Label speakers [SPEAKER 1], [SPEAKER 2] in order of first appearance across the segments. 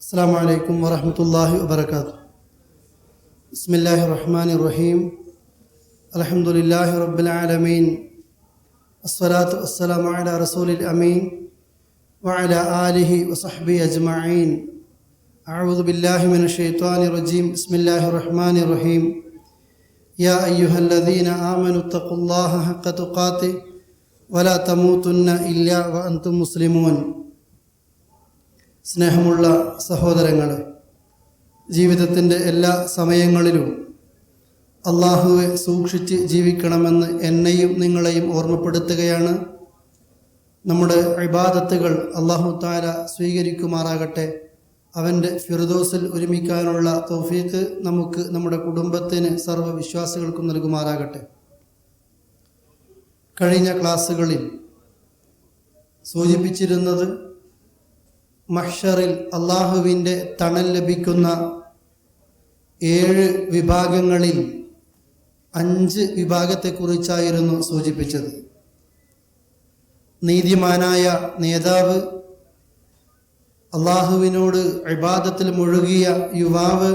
[SPEAKER 1] السلام عليكم ورحمة الله وبركاته بسم الله الرحمن الرحيم الحمد لله رب العالمين الصلاة والسلام على رسول الأمين وعلى آله وصحبه أجمعين أعوذ بالله من الشيطان الرجيم بسم الله الرحمن الرحيم يا أيها الذين آمنوا اتقوا الله حق تقاته ولا تموتن إلا وأنتم مسلمون സ്നേഹമുള്ള സഹോദരങ്ങൾ ജീവിതത്തിന്റെ എല്ലാ സമയങ്ങളിലും അള്ളാഹുവെ സൂക്ഷിച്ച് ജീവിക്കണമെന്ന് എന്നെയും നിങ്ങളെയും ഓർമ്മപ്പെടുത്തുകയാണ്. നമ്മുടെ ഇബാദത്തുകൾ അള്ളാഹു താര സ്വീകരിക്കുമാറാകട്ടെ. അവന്റെ ഫിറുദോസിൽ ഒരുമിക്കാനുള്ള തൗഫീക്ക് നമുക്ക് നമ്മുടെ കുടുംബത്തിന് സർവവിശ്വാസികൾക്കും നൽകുമാറാകട്ടെ. കഴിഞ്ഞ ക്ലാസ്സുകളിൽ സൂചിപ്പിച്ചിരുന്നത് മഹ്ഷറിൽ അള്ളാഹുവിന്റെ തണൽ ലഭിക്കുന്ന ഏഴ് വിഭാഗങ്ങളിൽ അഞ്ച് വിഭാഗത്തെക്കുറിച്ചായിരുന്നു സൂചിപ്പിച്ചത്. നീതിമാനായ നേതാവ് അള്ളാഹുവിനോട് ഇബാദത്തിൽ മുഴുകിയ യുവാവ്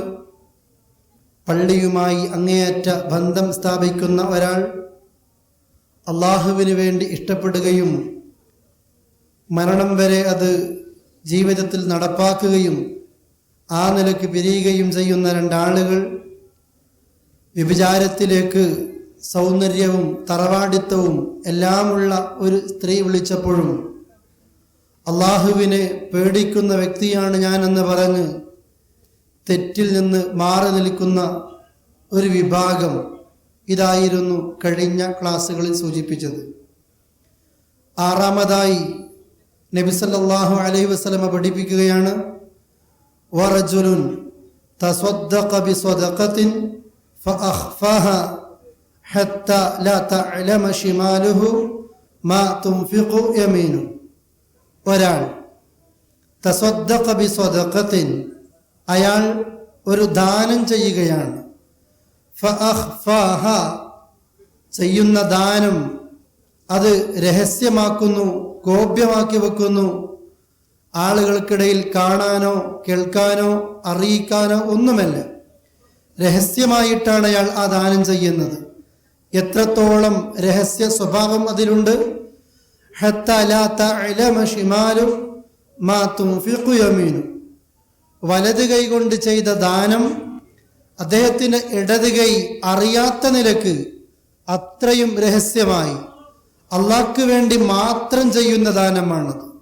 [SPEAKER 1] പള്ളിയുമായി അങ്ങേയറ്റ ബന്ധം സ്ഥാപിക്കുന്ന ഒരാൾ അള്ളാഹുവിന് വേണ്ടി ഇഷ്ടപ്പെടുകയും മരണം വരെ അത് ജീവിതത്തിൽ നടപ്പാക്കുകയും ആ നിലയ്ക്ക് പിരിയുകയും ചെയ്യുന്ന രണ്ടാളുകൾ വ്യഭിചാരത്തിലേക്ക് സൗന്ദര്യവും തറവാടിത്തവും എല്ലാമുള്ള ഒരു സ്ത്രീ വിളിച്ചപ്പോഴും അള്ളാഹുവിനെ പേടിക്കുന്ന വ്യക്തിയാണ് ഞാനെന്ന് പറഞ്ഞ് തെറ്റിൽ നിന്ന് മാറി നിൽക്കുന്ന ഒരു വിഭാഗം ഇതായിരുന്നു കഴിഞ്ഞ ക്ലാസ്സുകളിൽ സൂചിപ്പിച്ചത്. ആറാമതായി നബി സല്ലല്ലാഹു അലൈഹി വസല്ലമ പഠിപ്പിക്കുകയാണ്. തസ്വദ്ദഖ അയാൾ ഒരു ദാനം ചെയ്യുകയാണ്. ചെയ്യുന്ന ദാനം അത് രഹസ്യമാക്കുന്നു. ഗോപ്യമാക്കി വെക്കുന്നു. ആളുകൾക്കിടയിൽ കാണാനോ കേൾക്കാനോ അറിയിക്കാനോ ഒന്നുമല്ല. രഹസ്യമായിട്ടാണ് അയാൾ ആ ദാനം ചെയ്യുന്നത്. എത്രത്തോളം രഹസ്യ സ്വഭാവം അതിലുണ്ട്? വലത് കൈ കൊണ്ട് ചെയ്ത ദാനം അദ്ദേഹത്തിന് ഇടത് കൈ അറിയാത്ത നിലയ്ക്ക് അത്രയും രഹസ്യമായി. അള്ളാഹ്ക്ക് വേണ്ടി മാത്രം ചെയ്യുന്ന ദാനമാണത്.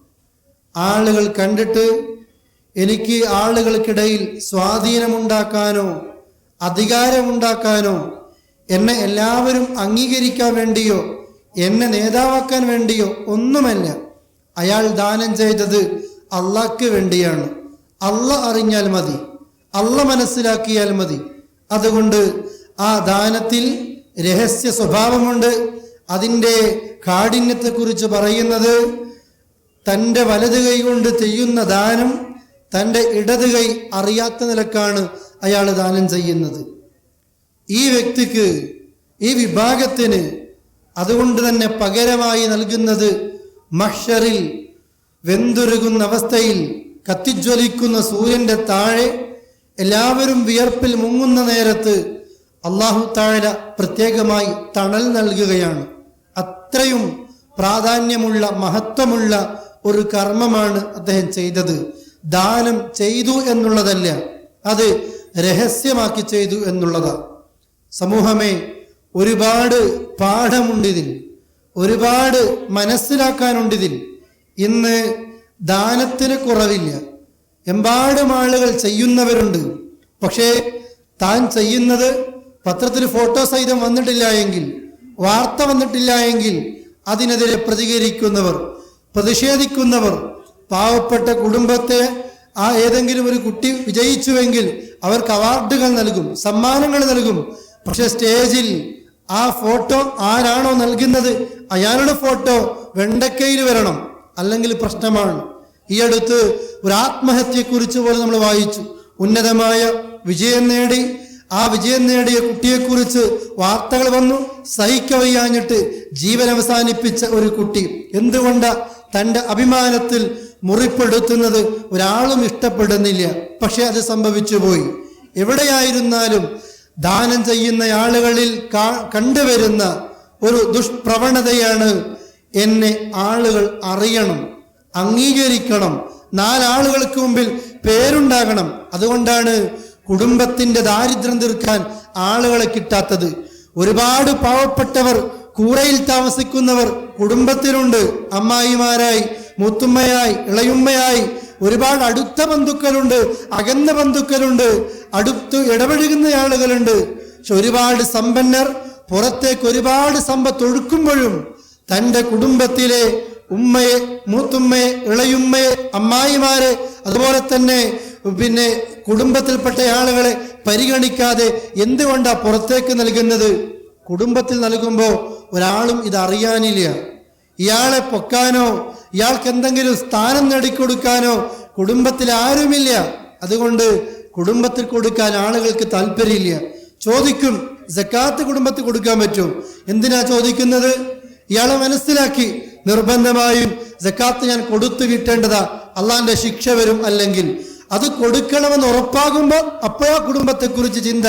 [SPEAKER 1] ആളുകൾ കണ്ടിട്ട് എനിക്ക് ആളുകൾക്കിടയിൽ സ്വാധീനമുണ്ടാക്കാനോ അധികാരമുണ്ടാക്കാനോ എന്നെ എല്ലാവരും അംഗീകരിക്കാൻ വേണ്ടിയോ എന്നെ നേതാവാക്കാൻ വേണ്ടിയോ ഒന്നുമല്ല. അയാൾ ദാനം ചെയ്തത് അള്ളാഹ്ക്ക് വേണ്ടിയാണ്. അള്ള അറിഞ്ഞാൽ മതി. അള്ള മനസ്സിലാക്കിയാൽ മതി. അതുകൊണ്ട് ആ ദാനത്തിൽ രഹസ്യ സ്വഭാവമുണ്ട്. അതിന്റെ കാഠിന്യത്തെക്കുറിച്ച് പറയുന്നത് തന്റെ വലത് കൈ കൊണ്ട് ചെയ്യുന്ന ദാനം തന്റെ ഇടത് കൈ അറിയാത്ത നിലക്കാണ് അയാൾ ദാനം ചെയ്യുന്നത്. ഈ വ്യക്തിക്ക് ഈ വിഭാഗത്തിന് അതുകൊണ്ട് തന്നെ പകരമായി നൽകുന്നത് മഷറിൽ വെന്തുരുകുന്ന അവസ്ഥയിൽ കത്തിജ്വലിക്കുന്ന സൂര്യന്റെ താഴെ എല്ലാവരും വിയർപ്പിൽ മുങ്ങുന്ന നേരത്ത് അള്ളാഹു താഴ പ്രത്യേകമായി തണൽ നൽകുകയാണ്. അത്രയും പ്രാധാന്യമുള്ള മഹത്വമുള്ള ഒരു കർമ്മമാണ് അദ്ദേഹം ചെയ്തത്. ദാനം ചെയ്തു എന്നുള്ളതല്ല അത് രഹസ്യമാക്കി ചെയ്തു എന്നുള്ളതാണ് സമൂഹമേ ഒരുപാട് പാഠമുണ്ടിതിൽ ഒരുപാട് മനസ്സിലാക്കാനുണ്ടിതിൽ. ഇന്ന് ദാനത്തിന് കുറവില്ല. എമ്പാടും ആളുകൾ ചെയ്യുന്നവരുണ്ട്. പക്ഷേ താൻ ചെയ്യുന്നത് പത്രത്തിൽ ഫോട്ടോ സഹിതം വന്നിട്ടില്ല എങ്കിൽ വാർത്ത വന്നിട്ടില്ല എങ്കിൽ അതിനെതിരെ പ്രതികരിക്കുന്നവർ പ്രതിഷേധിക്കുന്നവർ പാവപ്പെട്ട കുടുംബത്തെ ആ ഏതെങ്കിലും ഒരു കുട്ടി വിജയിച്ചുവെങ്കിൽ അവർക്ക് അവാർഡുകൾ നൽകും സമ്മാനങ്ങൾ നൽകും. പക്ഷെ സ്റ്റേജിൽ ആ ഫോട്ടോ ആരാണോ നൽകുന്നത് അയാളുടെ ഫോട്ടോ വെണ്ടക്കയിൽ വരണം അല്ലെങ്കിൽ പ്രശ്നമാണ്. ഈ അടുത്ത് ഒരു ആത്മഹത്യയെക്കുറിച്ച് പോലും നമ്മൾ വായിച്ചു. ഉന്നതമായ വിജയം നേടി ആ വിജയം നേടിയ കുട്ടിയെക്കുറിച്ച് വാർത്തകൾ വന്നു. സഹിക്കവയ്യാഞ്ഞിട്ട് ജീവൻ അവസാനിപ്പിച്ച ഒരു കുട്ടി. എന്തുകൊണ്ട് തന്റെ അഭിമാനത്തിൽ മുറിപ്പെടുത്തുന്നത് ഒരാളും ഇഷ്ടപ്പെടുന്നില്ല. പക്ഷെ അത് സംഭവിച്ചു പോയി. എവിടെയായിരുന്നാലും ദാനം ചെയ്യുന്ന ആളുകളിൽ കണ്ടുവരുന്ന ഒരു ദുഷ്പ്രവണതയാണ് എന്നെ ആളുകൾ അറിയണം അംഗീകരിക്കണം. നാലാളുകൾക്ക് മുമ്പിൽ പേരുണ്ടാകണം. അതുകൊണ്ടാണ് കുടുംബത്തിന്റെ ദാരിദ്ര്യം തീർക്കാൻ ആളുകളെ കിട്ടാത്തത്. ഒരുപാട് പാവപ്പെട്ടവർ കൂരയിൽ താമസിക്കുന്നവർ കുടുംബത്തിലുണ്ട്. അമ്മായിമാരായി മുത്തുമ്മയായി ഇളയുമ്മയായി ഒരുപാട് അടുത്ത ബന്ധുക്കളുണ്ട് അകന്ന ബന്ധുക്കളുണ്ട് അടുത്ത് ഇടപഴകുന്ന ആളുകളുണ്ട് പക്ഷെ ഒരുപാട് സമ്പന്നർ പുറത്തേക്ക് ഒരുപാട് സമ്പത്ത് ഒഴുക്കുമ്പോഴും തന്റെ കുടുംബത്തിലെ ഉമ്മയെ മൂത്തുമ്മയെ ഇളയുമ്മയെ അമ്മായിമാരെ അതുപോലെ തന്നെ പിന്നെ കുടുംബത്തിൽപ്പെട്ട ആളുകളെ പരിഗണിക്കാതെ എന്തുകൊണ്ടാ പുറത്തേക്ക് നൽകുന്നത്? കുടുംബത്തിൽ നൽകുമ്പോൾ ഒരാളും ഇത് അറിയാനില്ല ഇയാളെ പൊക്കാനോ ഇയാൾക്ക് എന്തെങ്കിലും സ്ഥാനം നേടിക്കൊടുക്കാനോ കുടുംബത്തിൽ ആരുമില്ല. അതുകൊണ്ട് കുടുംബത്തിൽ കൊടുക്കാൻ ആളുകൾക്ക് താല്പര്യമില്ല. ചോദിക്കും ജക്കാത്ത് കുടുംബത്തിൽ കൊടുക്കാൻ പറ്റും? എന്തിനാ ചോദിക്കുന്നത്? ഇയാളെ മനസ്സിലാക്കി. നിർബന്ധമായും ജക്കാത്ത് ഞാൻ കൊടുത്തു കിട്ടേണ്ടതാ. അള്ളാന്റെ ശിക്ഷ വരും അല്ലെങ്കിൽ അത് കൊടുക്കണമെന്ന് ഉറപ്പാകുമ്പോൾ അപ്പോഴാ കുടുംബത്തെക്കുറിച്ച് ചിന്ത.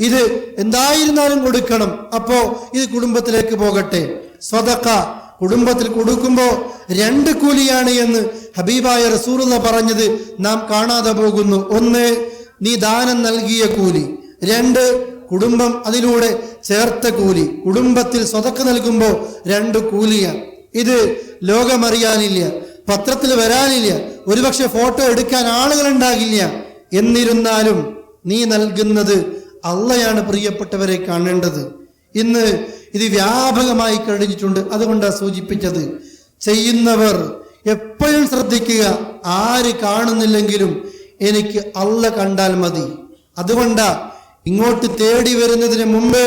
[SPEAKER 1] ഇത് എന്തായിരുന്നാലും കൊടുക്കണം. അപ്പോ ഇത് കുടുംബത്തിലേക്ക് പോകട്ടെ. സ്വതക്ക. കുടുംബത്തിൽ കൊടുക്കുമ്പോൾ രണ്ട് കൂലിയാണ് എന്ന് ഹബീബായ റസൂറുള്ള പറഞ്ഞത് നാം കാണാതെ പോകുന്നു. ഒന്ന് നീ ദാനം നൽകിയ കൂലി. രണ്ട് കുടുംബം അതിലൂടെ ചേർത്ത കൂലി. കുടുംബത്തിൽ സ്വതക്ക നൽകുമ്പോൾ രണ്ട് കൂലിയാണ് ഇത് ലോകമറിയാനില്ല. പത്രത്തിൽ വരാനില്ല. ഒരുപക്ഷെ ഫോട്ടോ എടുക്കാൻ ആളുകൾ ഉണ്ടാകില്ല എന്നിരുന്നാലും നീ നൽകുന്നത് അള്ളയാണ് പ്രിയപ്പെട്ടവരെ കാണേണ്ടത്. ഇന്ന് ഇത് വ്യാപകമായി കഴിഞ്ഞിട്ടുണ്ട്. അതുകൊണ്ടാണ് സൂചിപ്പിച്ചത്. ചെയ്യുന്നവർ എപ്പോഴും ശ്രദ്ധിക്കുക ആര് കാണുന്നില്ലെങ്കിലും എനിക്ക് അല്ല കണ്ടാൽ മതി. അതുകൊണ്ടാ ഇങ്ങോട്ട് തേടി വരുന്നതിന് മുമ്പ്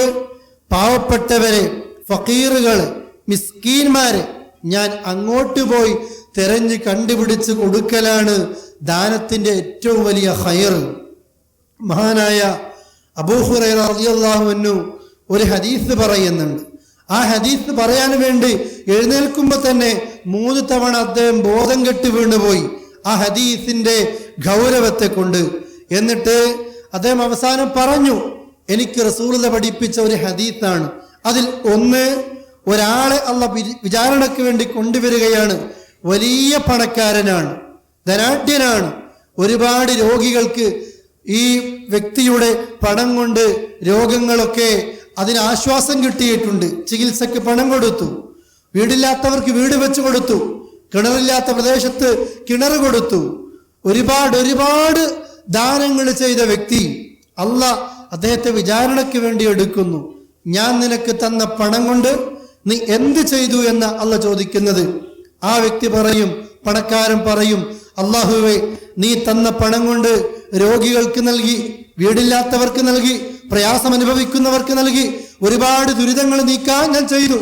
[SPEAKER 1] പാവപ്പെട്ടവരെ ഫക്കീറുകൾ മിസ്കീന്മാരെ ഞാൻ അങ്ങോട്ട് പോയി തെരഞ്ഞ് കണ്ടുപിടിച്ച് കൊടുക്കലാണ് ദാനത്തിന്റെ ഏറ്റവും വലിയ ഹയർ മഹാനായ അബൂഹുറു ഒരു ഹദീസ് പറയുന്നുണ്ട്. ആ ഹദീസ് പറയാൻ വേണ്ടി എഴുന്നേൽക്കുമ്പോൾ തന്നെ മൂന്ന് തവണ അദ്ദേഹം ബോധം കെട്ടി വീണുപോയി. ആ ഹദീസിന്റെ ഗൗരവത്തെ കൊണ്ട്. എന്നിട്ട് അദ്ദേഹം അവസാനം പറഞ്ഞു എനിക്ക് റസൂലത പഠിപ്പിച്ച ഒരു ഹദീസാണ്. അതിൽ ഒന്ന് ഒരാളെ അള്ള വിചാരണയ്ക്ക് വേണ്ടി കൊണ്ടുവരികയാണ്. വലിയ പണക്കാരനാണ് ധനാഢ്യനാണ്. ഒരുപാട് രോഗികൾക്ക് ഈ വ്യക്തിയുടെ പണം കൊണ്ട് രോഗങ്ങളൊക്കെ അതിന് ആശ്വാസം കിട്ടിയിട്ടുണ്ട്. ചികിത്സയ്ക്ക് പണം കൊടുത്തു. വീടില്ലാത്തവർക്ക് വീട് വെച്ച് കൊടുത്തു. കിണറില്ലാത്ത പ്രദേശത്ത് കിണർ കൊടുത്തു. ഒരുപാട് ഒരുപാട് ദാനങ്ങൾ ചെയ്ത വ്യക്തി അല്ല അദ്ദേഹത്തെ വിചാരണയ്ക്ക് വേണ്ടി എടുക്കുന്നു. ഞാൻ നിനക്ക് തന്ന പണം കൊണ്ട് നീ എന്ത് ചെയ്തു എന്ന് അല്ല ചോദിക്കുന്നത്? ആ വ്യക്തി പറയും പണക്കാരൻ പറയും അള്ളാഹുവെ നീ തന്ന പണം കൊണ്ട് രോഗികൾക്ക് നൽകി വീടില്ലാത്തവർക്ക് നൽകി പ്രയാസം അനുഭവിക്കുന്നവർക്ക് നൽകി ഒരുപാട് ദുരിതങ്ങൾ നീക്കാൻ ഞാൻ ചെയ്തു.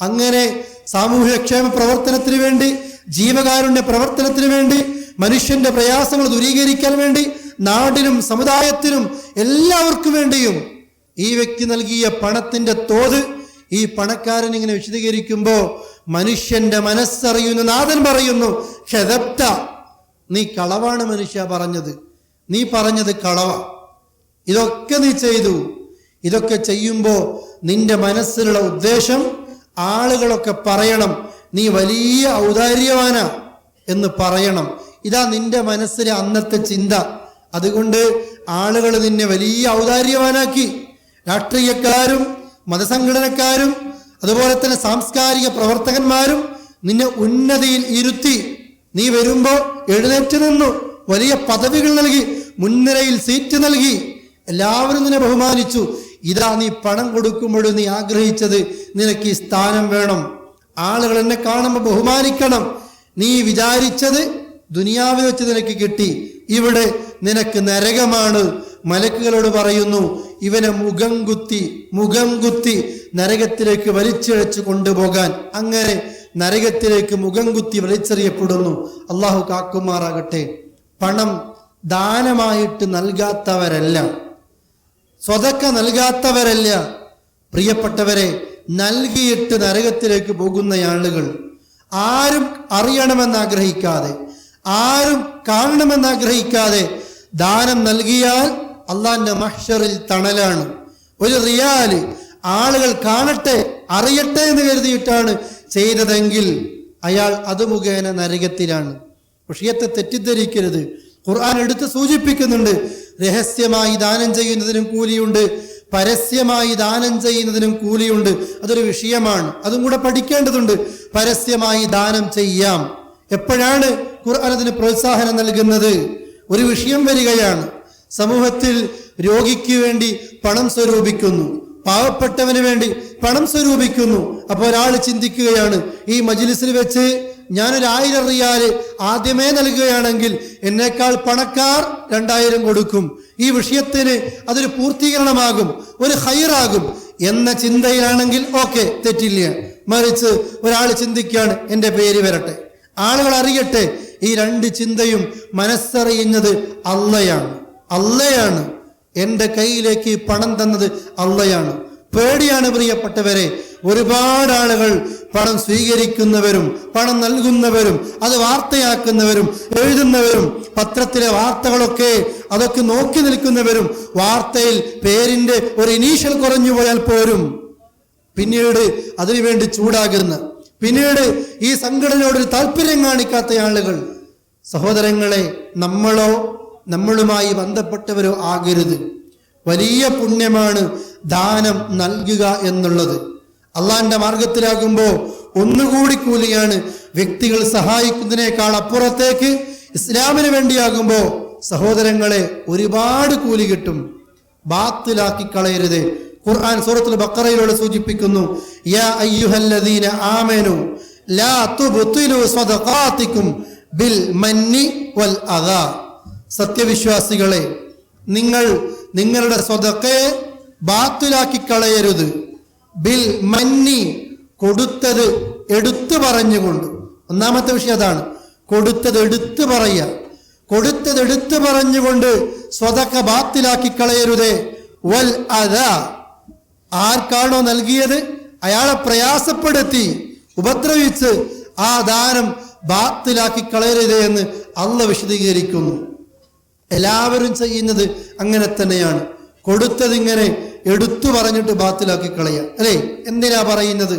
[SPEAKER 1] അങ്ങനെ സാമൂഹ്യക്ഷേമ പ്രവർത്തനത്തിന് വേണ്ടി ജീവകാരുണ്യ പ്രവർത്തനത്തിന് വേണ്ടി മനുഷ്യന്റെ പ്രയാസങ്ങൾ ദൂരീകരിക്കാൻ വേണ്ടി നാടിനും സമുദായത്തിനും എല്ലാവർക്കും വേണ്ടിയും ഈ വ്യക്തി നൽകിയ പണത്തിന്റെ തോത് ഈ പണക്കാരൻ ഇങ്ങനെ വിശദീകരിക്കുമ്പോൾ മനുഷ്യന്റെ മനസ്സറിയുന്ന. നാഥൻ പറയുന്നു ഷെതപ്ത നീ കളവാണ് മനുഷ്യ പറഞ്ഞത്. നീ പറഞ്ഞത് കളവ. ഇതൊക്കെ നീ ചെയ്തു. ഇതൊക്കെ ചെയ്യുമ്പോൾ നിന്റെ മനസ്സിലുള്ള ഉദ്ദേശം ആളുകളൊക്കെ പറയണം. നീ വലിയ ഔദാര്യവാന എന്ന് പറയണം. ഇതാ നിന്റെ മനസ്സിലെ അന്നത്തെ ചിന്ത. അതുകൊണ്ട് ആളുകൾ നിന്നെ വലിയ ഔദാര്യവാനാക്കി. രാഷ്ട്രീയക്കാരും മതസംഘടനക്കാരും അതുപോലെ തന്നെ സാംസ്കാരിക പ്രവർത്തകന്മാരും നിന്നെ ഉന്നതിയിൽ ഇരുത്തി നീ വരുമ്പോൾ എഴുന്നേറ്റ് നിന്നു വലിയ പദവികൾ നൽകി മുൻനിരയിൽ സീറ്റ് നൽകി. എല്ലാവരും നിന്നെ ബഹുമാനിച്ചു. ഇതാ നീ പണം കൊടുക്കുമ്പോഴും നീ ആഗ്രഹിച്ചത് നിനക്ക് ഈ സ്ഥാനം വേണം. ആളുകൾ എന്നെ കാണുമ്പോൾ ബഹുമാനിക്കണം. നീ വിചാരിച്ചത് ദുനിയാവിൽ വെച്ച് നിനക്ക് കിട്ടി. ഇവിടെ നിനക്ക് നരകമാണ്. മലക്കുകളോട് പറയുന്നു ഇവനെ മുഖം കുത്തി മുഖം കുത്തി നരകത്തിലേക്ക് വലിച്ചിഴച്ച് കൊണ്ടുപോകാൻ. അങ്ങനെ നരകത്തിലേക്ക് മുഖം കുത്തി വലിച്ചെറിയപ്പെടുന്നു. അള്ളാഹു കാക്കുമാറാകട്ടെ. പണം ദാനമായിട്ട് നൽകാത്തവരല്ല. സ്വതക്ക നൽകാത്തവരല്ല. പ്രിയപ്പെട്ടവരെ നൽകിയിട്ട് നരകത്തിലേക്ക് പോകുന്ന ആളുകൾ ആരും അറിയണമെന്ന് ആഗ്രഹിക്കാതെ ആരും കാണണമെന്ന് ആഗ്രഹിക്കാതെ ദാനം നൽകിയാൽ അള്ളാന്റെ മഹ്ഷറിൽ തണലാണ്. ഒരു റിയാൽ ആളുകൾ കാണട്ടെ അറിയട്ടെ എന്ന് കരുതിയിട്ടാണ് ചെയ്തതെങ്കിൽ അയാൾ അത് മുഖേന നരകത്തിലാണ്. വിഷയത്തെ തെറ്റിദ്ധരിക്കരുത്. ഖുർആൻ എടുത്ത് സൂചിപ്പിക്കുന്നുണ്ട് രഹസ്യമായി ദാനം ചെയ്യുന്നതിനും കൂലിയുണ്ട് പരസ്യമായി ദാനം ചെയ്യുന്നതിനും കൂലിയുണ്ട്. അതൊരു വിഷയമാണ്. അതും കൂടെ പഠിക്കേണ്ടതുണ്ട്. പരസ്യമായി ദാനം ചെയ്യാം. എപ്പോഴാണ് ഖുർആൻ അതിന് പ്രോത്സാഹനം നൽകുന്നത്? ഒരു വിഷയം വരികയാണ്. സമൂഹത്തിൽ രോഗിക്ക് വേണ്ടി പണം സ്വരൂപിക്കുന്നു. പാവപ്പെട്ടവന് വേണ്ടി പണം സ്വരൂപിക്കുന്നു. അപ്പോൾ ഒരാൾ ചിന്തിക്കുകയാണ് ഈ മജിലിസിൽ വെച്ച് ഞാനൊരു ആയിരം റിയാൽ ആദ്യമേ നൽകുകയാണെങ്കിൽ എന്നേക്കാൾ പണക്കാർ രണ്ടായിരം കൊടുക്കും. ഈ വിഷയത്തിന് അതൊരു പൂർത്തീകരണമാകും ഒരു ഹൈറാകും എന്ന ചിന്തയിലാണെങ്കിൽ ഓക്കെ തെറ്റില്ല. മറിച്ച് ഒരാൾ ചിന്തിക്കുകയാണ് എന്റെ പേര് വരട്ടെ. ആളുകൾ അറിയട്ടെ ഈ രണ്ട് ചിന്തയും മനസ്സറിയുന്നത് അള്ളയാണ്. അള്ളയാണ്. എന്റെ കയ്യിലേക്ക് പണം തന്നത് അള്ളയാണ്. പേടിയാണ് പ്രിയപ്പെട്ടവരെ. ഒരുപാട് ആളുകൾ പണം സ്വീകരിക്കുന്നവരും പണം നൽകുന്നവരും അത് വാർത്തയാക്കുന്നവരും എഴുതുന്നവരും പത്രത്തിലെ വാർത്തകളൊക്കെ അതൊക്കെ നോക്കി നിൽക്കുന്നവരും വാർത്തയിൽ പേരിന്റെ ഒരു ഇനീഷ്യൽ കുറഞ്ഞു പോയാൽ പോരും. പിന്നീട് അതിനുവേണ്ടി ചൂടാകുന്ന പിന്നീട് ഈ സംഘടനയോടൊരു താല്പര്യം കാണിക്കാത്ത ആളുകൾ. സഹോദരങ്ങളെ നമ്മളോ നമ്മളുമായി ബന്ധപ്പെട്ടവരോ ആകരുത്. വലിയ പുണ്യമാണ് ദാനം നൽകുക എന്നുള്ളത്. അള്ളാന്റെ മാർഗത്തിലാകുമ്പോൾ ഒന്നുകൂടി കൂലിയാണ് വ്യക്തികൾ സഹായിക്കുന്നതിനേക്കാൾ അപ്പുറത്തേക്ക് ഇസ്ലാമിന് വേണ്ടിയാകുമ്പോൾ സഹോദരങ്ങളെ ഒരുപാട് കൂലി കിട്ടും. ബാത്തിലാക്കി കളയരുത്. ഖുർആൻ സൂറത്തുൽ ബക്കറയിലൂടെ സൂചിപ്പിക്കുന്നു യാ അയ്യുഹല്ലദീന ആമനു ലാ ബിൽ മന്നി വൽ അദാ. സത്യവിശ്വാസികളെ നിങ്ങൾ നിങ്ങളുടെ സ്വതക്കയെ ബാത്തിലാക്കി കളയരുത് ബിൽ മന്നി കൊടുത്തത് എടുത്തു പറഞ്ഞുകൊണ്ട്. ഒന്നാമത്തെ വിഷയം അതാണ്. കൊടുത്തത് എടുത്തു പറയുക. കൊടുത്തത് എടുത്തു പറഞ്ഞുകൊണ്ട് സ്വതക്ക ബാത്തിലാക്കി കളയരുതേ വൽ അത ആർക്കാണോ നൽകിയത്? അയാളെ പ്രയാസപ്പെടുത്തി ഉപദ്രവിച്ച് ആ ദാനം ബാത്തിലാക്കി കളയരുതേ എന്ന് അള്ള വിശദീകരിക്കുന്നു. എല്ലാവരും ചെയ്യുന്നത് അങ്ങനെ തന്നെയാണ്. കൊടുത്തതിങ്ങനെ എടുത്തു പറഞ്ഞിട്ട് ബാത്തിലാക്കി കളയുക അല്ലേ? എന്തിനാ പറയുന്നത്?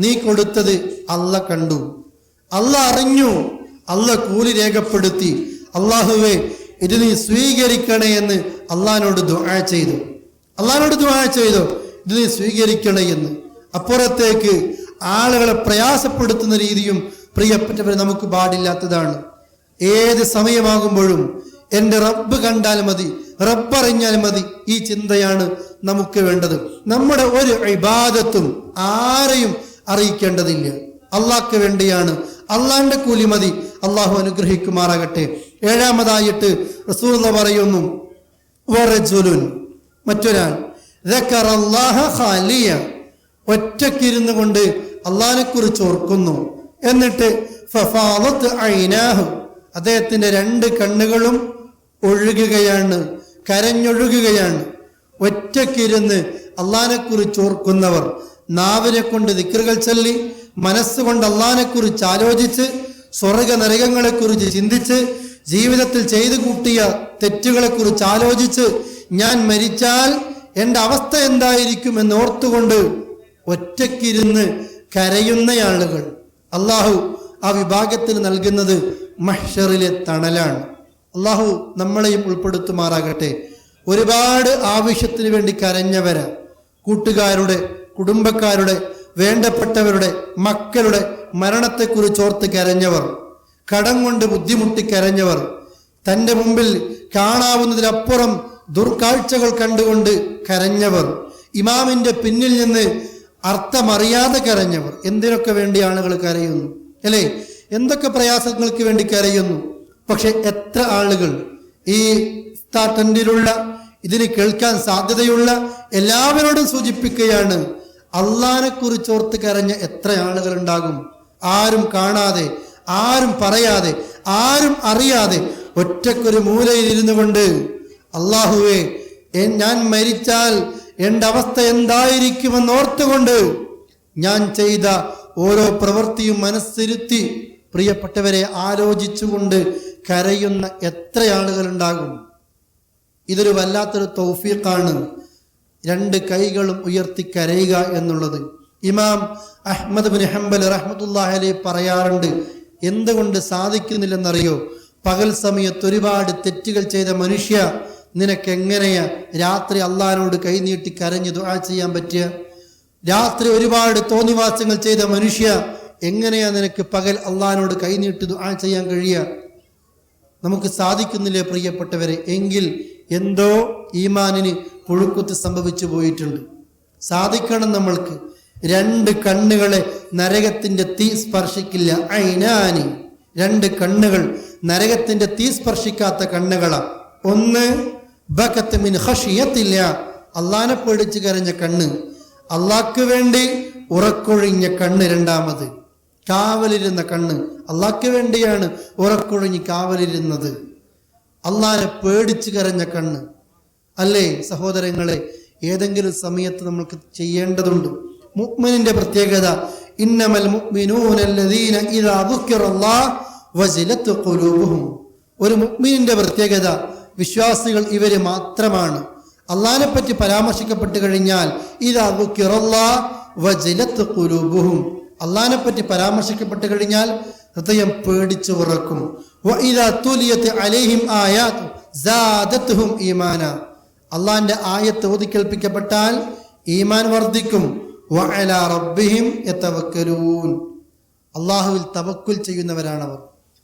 [SPEAKER 1] നീ കൊടുത്തത് അല്ല കണ്ടു. അല്ല അറിഞ്ഞു. അല്ല കൂലി രേഖപ്പെടുത്തി. അള്ളാഹുവെ ഇത് നീ സ്വീകരിക്കണേ എന്ന് അള്ളഹാനോട് ദുആ ചെയ്തു. അള്ളഹാനോട് ദുആ ചെയ്തു. ഇത് നീ സ്വീകരിക്കണേ എന്ന്. അപ്പുറത്തേക്ക് ആളുകളെ പ്രയാസപ്പെടുത്തുന്ന രീതിയും പ്രിയപ്പെട്ടവരെ നമുക്ക് പാടില്ലാത്തതാണ്. ഏത് സമയമാകുമ്പോഴും എന്റെ റബ്ബ് കണ്ടാൽ മതി റബ്ബ് അറിഞ്ഞാൽ മതി. ഈ ചിന്തയാണ് നമുക്ക് വേണ്ടത്. നമ്മുടെ ഒരു ഇബാദത്തും ആരെയും അറിയിക്കേണ്ടതില്ല. അള്ളാഹ്ക്ക് വേണ്ടിയാണ്. അള്ളാഹിന്റെ കൂലി മതി. അള്ളാഹു അനുഗ്രഹിക്കുമാറാകട്ടെ. ഏഴാമതായിട്ട് റസൂൽ പറയുന്നു മറ്റൊരാൾ ഒറ്റക്കിരുന്നു കൊണ്ട് അള്ളാഹിനെ കുറിച്ച് ഓർക്കുന്നു. എന്നിട്ട് അദ്ദേഹത്തിന്റെ രണ്ട് കണ്ണുകളും ഒഴുകുകയാണ് കരഞ്ഞൊഴുകുകയാണ്. ഒറ്റക്കിരുന്ന് അള്ളാനെക്കുറിച്ച് കുറിച്ച് ഓർക്കുന്നവർ നാവിനെ കൊണ്ട് ദിക്കറുകൾ ചൊല്ലി മനസ്സുകൊണ്ട് അള്ളാനെക്കുറിച്ച് കുറിച്ച് ആലോചിച്ച് സ്വർഗ നരകങ്ങളെ കുറിച്ച് ചിന്തിച്ച് ജീവിതത്തിൽ ചെയ്തു കൂട്ടിയ തെറ്റുകളെ കുറിച്ച് ആലോചിച്ച് ഞാൻ മരിച്ചാൽ എന്റെ അവസ്ഥ എന്തായിരിക്കും എന്ന് ഓർത്തുകൊണ്ട് ഒറ്റക്കിരുന്ന് കരയുന്ന ആളുകൾ. അള്ളാഹു ആ വിഭാഗത്തിന് നൽകുന്നത് മഹ്ഷറിലെ തണലാണ്. അള്ളാഹു നമ്മളെയും ഉൾപ്പെടുത്തുമാറാകട്ടെ. ഒരുപാട് ആവശ്യത്തിന് വേണ്ടി കരഞ്ഞവരാ കൂട്ടുകാരുടെ കുടുംബക്കാരുടെ വേണ്ടപ്പെട്ടവരുടെ മക്കളുടെ മരണത്തെക്കുറിച്ച് ഓർത്ത് കരഞ്ഞവർ കടം കൊണ്ട് ബുദ്ധിമുട്ടി കരഞ്ഞവർ തന്റെ മുമ്പിൽ കാണാവുന്നതിനപ്പുറം ദുർക്കാഴ്ചകൾ കണ്ടുകൊണ്ട് കരഞ്ഞവർ ഇമാമിന്റെ പിന്നിൽ നിന്ന് അർത്ഥമറിയാതെ കരഞ്ഞവർ. എന്തിനൊക്കെ വേണ്ടി ആളുകൾ കരയുന്നു? അല്ലേ? എന്തൊക്കെ പ്രയാസങ്ങൾക്ക് വേണ്ടി കരയുന്നു? പക്ഷെ എത്ര ആളുകൾ ഈ ടെന്റിലുള്ള ഇതിന് കേൾക്കാൻ സാധ്യതയുള്ള എല്ലാവരോടും സൂചിപ്പിക്കുകയാണ് അള്ളാനെ കുറിച്ചോർത്ത് കരഞ്ഞ എത്ര ആളുകൾ ഉണ്ടാകും ആരും കാണാതെ ആരും പറയാതെ ആരും അറിയാതെ ഒറ്റക്കൊരു മൂലയിൽ ഇരുന്നു കൊണ്ട് അള്ളാഹുവെ ഞാൻ മരിച്ചാൽ എന്റെ അവസ്ഥ എന്തായിരിക്കുമെന്ന് ഓർത്തുകൊണ്ട് ഞാൻ ചെയ്ത ഓരോ പ്രവൃത്തിയും മനസ്സിരുത്തി പ്രിയപ്പെട്ടവരെ ആലോചിച്ചുകൊണ്ട് കരയുന്ന എത്ര ആളുകളുണ്ടാകും? ഇതൊരു വല്ലാത്തൊരു തൗഫീഖാണ്. രണ്ട് കൈകളും ഉയർത്തി കരയുക എന്നുള്ളത്. ഇമാം അഹ്മദ് ബിൻ ഹംബൽ റഹ്മത്തുല്ലാഹി അലൈഹി പറയാറുണ്ട് എന്തുകൊണ്ട് സാധിക്കുന്നില്ലെന്നറിയോ? പകൽ സമയത്ത് ഒരുപാട് തെറ്റുകൾ ചെയ്ത മനുഷ്യ നിനക്കെങ്ങനെയാ രാത്രി അള്ളഹാനോട് കൈനീട്ടി കരഞ്ഞ് ദുആ ചെയ്യാൻ പറ്റുക? രാത്രി ഒരുപാട് തോന്നിവാസങ്ങൾ ചെയ്ത മനുഷ്യ എങ്ങനെയാ നിനക്ക് പകൽ അള്ളഹാനോട് കൈനീട്ട് ദുആ ചെയ്യാൻ കഴിയുക? നമുക്ക് സാധിക്കുന്നില്ലേ പ്രിയപ്പെട്ടവരെ? എങ്കിൽ എന്തോ ഈമാനിന് പുഴുക്കുത്ത് സംഭവിച്ചു പോയിട്ടുണ്ട്. സാധിക്കണം നമ്മൾക്ക്. രണ്ട് കണ്ണുകളെ നരകത്തിന്റെ തീ സ്പർശിക്കില്ല. ഐനാനി. രണ്ട് കണ്ണുകൾ നരകത്തിന്റെ തീ സ്പർശിക്കാത്ത കണ്ണുകളാ. ഒന്ന് ബക്കത്ത് മിൻ ഹഷിയത്തില്ല അള്ളാനെ പേടിച്ച് കരഞ്ഞ കണ്ണ്. അള്ളാക്ക് വേണ്ടി ഉറക്കൊഴിഞ്ഞ കണ്ണ്. രണ്ടാമത് കാവലിരുന്ന കണ്ണ് അള്ളാഹ്ക്ക് വേണ്ടിയാണ് ഉറക്കൊഴിഞ്ഞ് കാവലിരുന്നത്. അള്ളാരെ പേടിച്ചു കരഞ്ഞ കണ്ണ്. അല്ലേ സഹോദരങ്ങളെ ഏതെങ്കിലും സമയത്ത് നമ്മൾക്ക് ചെയ്യേണ്ടതുണ്ട്. മുഅ്മിനിന്റെ പ്രത്യേകത ഇന്നമൽ ഒരു മുഅ്മിനിന്റെ പ്രത്യേകത വിശ്വാസികൾ ഇവർ മാത്രമാണ്. അള്ളാഹിനെ പറ്റി പരാമർശിക്കപ്പെട്ട് കഴിഞ്ഞാൽ ഇതാ വജിലത്ത് ഖുലൂബുഹും. അള്ളാഹിനെ പറ്റി പരാമർശിക്കപ്പെട്ട് കഴിഞ്ഞാൽ ഹൃദയം പേടിച്ചു സാദത്തുഹും ഈമാന. അള്ളാഹിന്റെ ആയത്ത് ഓതിക്കേൽപ്പിക്കപ്പെട്ടാൽ ഈമാൻ വർദ്ധിക്കും. അള്ളാഹുവിൽ തവക്കുൽ ചെയ്യുന്നവരാണവർ.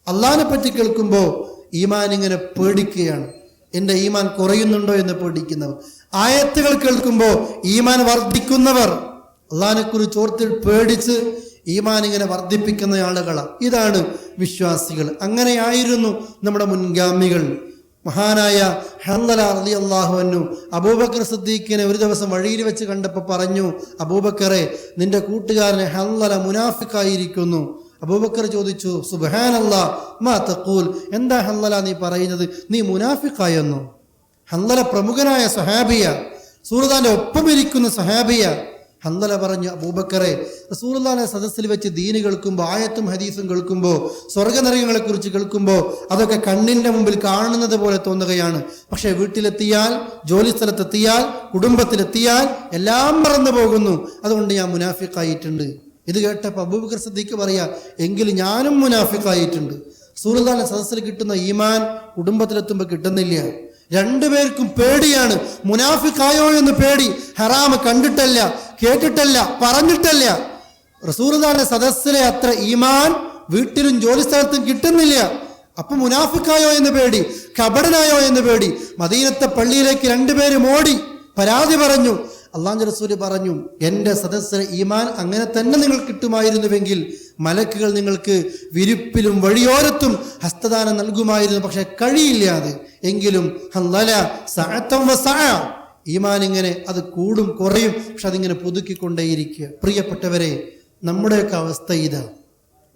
[SPEAKER 1] അള്ളാഹിനെ പറ്റി കേൾക്കുമ്പോൾ ഈമാൻ ഇങ്ങനെ പേടിക്കുകയാണ്. എന്റെ ഈമാൻ കുറയുന്നുണ്ടോ എന്ന് പേടിക്കുന്നവർ. ആയത്തുകൾ കേൾക്കുമ്പോൾ ഈമാൻ വർദ്ധിക്കുന്നവർ. അള്ളഹാനെ കുറിച്ച് ഓർത്തിൽ പേടിച്ച് ഈമാൻ ഇങ്ങനെ വർദ്ധിപ്പിക്കുന്ന ആളുകളാണ് ഇതാണ് വിശ്വാസികൾ. അങ്ങനെയായിരുന്നു നമ്മുടെ മുൻഗാമികൾ. മഹാനായ ഹല്ലല അലി അള്ളാഹുവന്നു അബൂബക്കർ സിദ്ദീഖിനെ ഒരു ദിവസം വഴിയിൽ വെച്ച് കണ്ടപ്പോൾ പറഞ്ഞു അബൂബക്കറെ നിന്റെ കൂട്ടുകാരനെ ഹല്ലല മുനാഫിക്കായിരിക്കുന്നു. അബൂബക്കർ ചോദിച്ചു സുബഹാനല്ലാ മാ തക്കൂൽ എന്താ ഹല്ലല നീ പറയുന്നത്? നീ മുനാഫിക്കായെന്നു? ഹല്ലല പ്രമുഖനായ സഹാബിയ. സൂറദാന്റെ ഒപ്പമിരിക്കുന്ന സഹാബിയ. ഹന്തല പറഞ്ഞു അബൂബക്കറെ റസൂലുള്ളാനെ സദസ്സിൽ വെച്ച് ദീന് കേൾക്കുമ്പോൾ ആയത്തും ഹദീസും കേൾക്കുമ്പോൾ സ്വർഗനരകങ്ങളെ കുറിച്ച് കേൾക്കുമ്പോൾ അതൊക്കെ കണ്ണിന്റെ മുമ്പിൽ കാണുന്നത് പോലെ തോന്നുകയാണ്. പക്ഷേ വീട്ടിലെത്തിയാൽ ജോലി സ്ഥലത്തെത്തിയാൽ കുടുംബത്തിലെത്തിയാൽ എല്ലാം മറന്നു പോകുന്നു. അതുകൊണ്ട് ഞാൻ മുനാഫിക്കായിട്ടുണ്ട്. ഇത് കേട്ടപ്പോൾ അബൂബക്കർ സദ്ദീഖ് പറയാ എങ്കിൽ ഞാനും മുനാഫിക്കായിട്ടുണ്ട്. സൂറുദാന സദസ്സിൽ കിട്ടുന്ന ഈമാൻ കുടുംബത്തിലെത്തുമ്പോൾ കിട്ടുന്നില്ല. രണ്ടുപേർക്കും പേടിയാണ്. മുനാഫിക്കായോ എന്ന് പേടി. ഹറാമ് കണ്ടിട്ടല്ല കേട്ടിട്ടല്ല പറഞ്ഞിട്ടല്ല. റസൂറുദാന്റെ സദസ്സിലെ അത്ര ഈമാൻ വീട്ടിലും ജോലി സ്ഥലത്തും കിട്ടുന്നില്ല. അപ്പൊ മുനാഫിക്കായോ എന്ന് പേടി കപടനായോ എന്ന് പേടി. മദീനത്തെ പള്ളിയിലേക്ക് രണ്ടുപേരും ഓടി. പരാതി പറഞ്ഞു അള്ളാഹു റസൂൽ പറഞ്ഞു എന്റെ സദസ്സിന് ഈമാൻ അങ്ങനെ തന്നെ നിങ്ങൾ കിട്ടുമായിരുന്നുവെങ്കിൽ മലക്കുകൾ നിങ്ങൾക്ക് വിരിപ്പിലും വഴിയോരത്തും ഹസ്തദാനം നൽകുമായിരുന്നു പക്ഷെ കഴിയില്ല അത് എങ്കിലും. ഈമാൻ ഇങ്ങനെ അത് കൂടും കുറയും പക്ഷെ അതിങ്ങനെ പുതുക്കിക്കൊണ്ടേയിരിക്കുക. പ്രിയപ്പെട്ടവരെ നമ്മുടെയൊക്കെ അവസ്ഥ ഇതാ.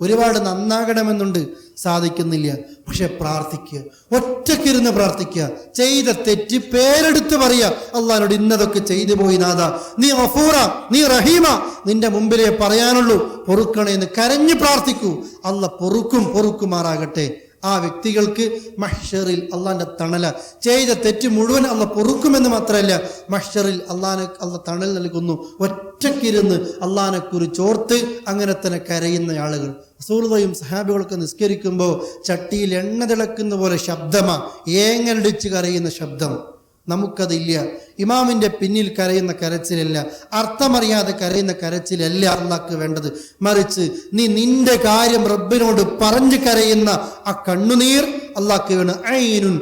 [SPEAKER 1] ഒരുപാട് നന്നാകണമെന്നുണ്ട് സാധിക്കുന്നില്ല. പക്ഷെ പ്രാർത്ഥിക്കുക ഒറ്റക്കിരുന്ന് പ്രാർത്ഥിക്കുക ചെയ്ത തെറ്റ് പേരെടുത്ത് പറയുക അള്ളഹാനോട് ഇന്നതൊക്കെ ചെയ്തു പോയി നാഥ. നീ അഫൂറ നീ റഹീമ നിന്റെ മുമ്പിലേ പറയാനുള്ളൂ പൊറുക്കണേന്ന് കരഞ്ഞു പ്രാർത്ഥിക്കൂ. അല്ല പൊറുക്കും പൊറുക്കുമാറാകട്ടെ. ആ വ്യക്തികൾക്ക് മഹ്ഷറിൽ അള്ളാന്റെ തണല. ചെയ്ത തെറ്റ് മുഴുവൻ അള്ള പൊറുക്കുമെന്ന് മാത്രമല്ല മഹ്ഷറിൽ അള്ളാനെ അള്ള തണൽ നൽകുന്നു. ഒറ്റക്കിരുന്ന് അള്ളാനെ കുറിച്ചോർത്ത് അങ്ങനെ തന്നെ കരയുന്ന ആളുകൾ. സുഹൃതയും സഹാബികളൊക്കെ നിസ്കരിക്കുമ്പോൾ ചട്ടിയിൽ എണ്ണ തിളക്കുന്ന പോലെ ശബ്ദമാ. ഏങ്ങലടിച്ച് കരയുന്ന ശബ്ദം. നമുക്കതില്ല. ഇമാമിന്റെ പിന്നിൽ കരയുന്ന കരച്ചിലല്ല അർത്ഥമറിയാതെ കരയുന്ന കരച്ചിലല്ല അള്ളാക്ക് വേണ്ടത്. മറിച്ച് നീ നിന്റെ കാര്യം റബ്ബിനോട് പറഞ്ഞു കരയുന്ന ആ കണ്ണുനീർ അള്ളാക്ക് വേണം. ഐനുൻ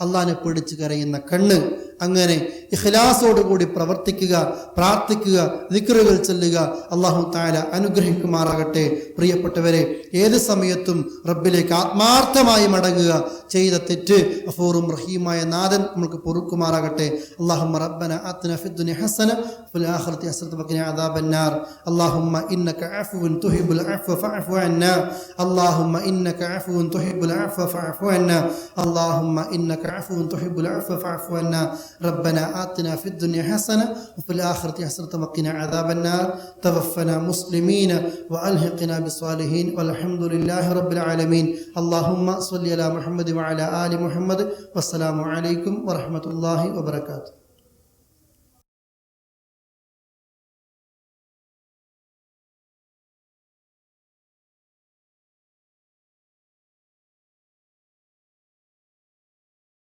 [SPEAKER 1] അള്ളാഹിനെ പിടിച്ച് കരയുന്ന കണ്ണ് അങ്ങനെ ഇഖ്ലാസോടുകൂടി പ്രവർത്തിക്കുക പ്രാർത്ഥിക്കുക നിക്കറുകൾ ചെല്ലുക അള്ളാഹു താല അനുഗ്രഹിക്കുമാറാകട്ടെ. പ്രിയപ്പെട്ടവരെ ഏത് സമയത്തും റബ്ബിലേക്ക് ആത്മാർത്ഥമായി മടങ്ങുക ചെയ്ത തെറ്റ് അഫൂറും റഹീമായ നാഥൻ നമുക്ക് പൊറുക്കുമാറാകട്ടെ. അള്ളാഹുമ്മ റബ്ബന ഹസന ഫിൽ ആഖിറതി അല്ലാഹുമ്മ ഇന്നക അല്ലാഹുമ്മ ഇന്നക അല്ലാഹുമ്മ ഇന്നക ربنا آتنا في الدنيا حسنة وفي الآخرة حسنة وقنا عذاب النار توفنا مسلمين وألحقنا بالصالحين والحمد لله رب العالمين اللهم صل على محمد وعلى آل محمد والسلام عليكم ورحمة الله وبركاته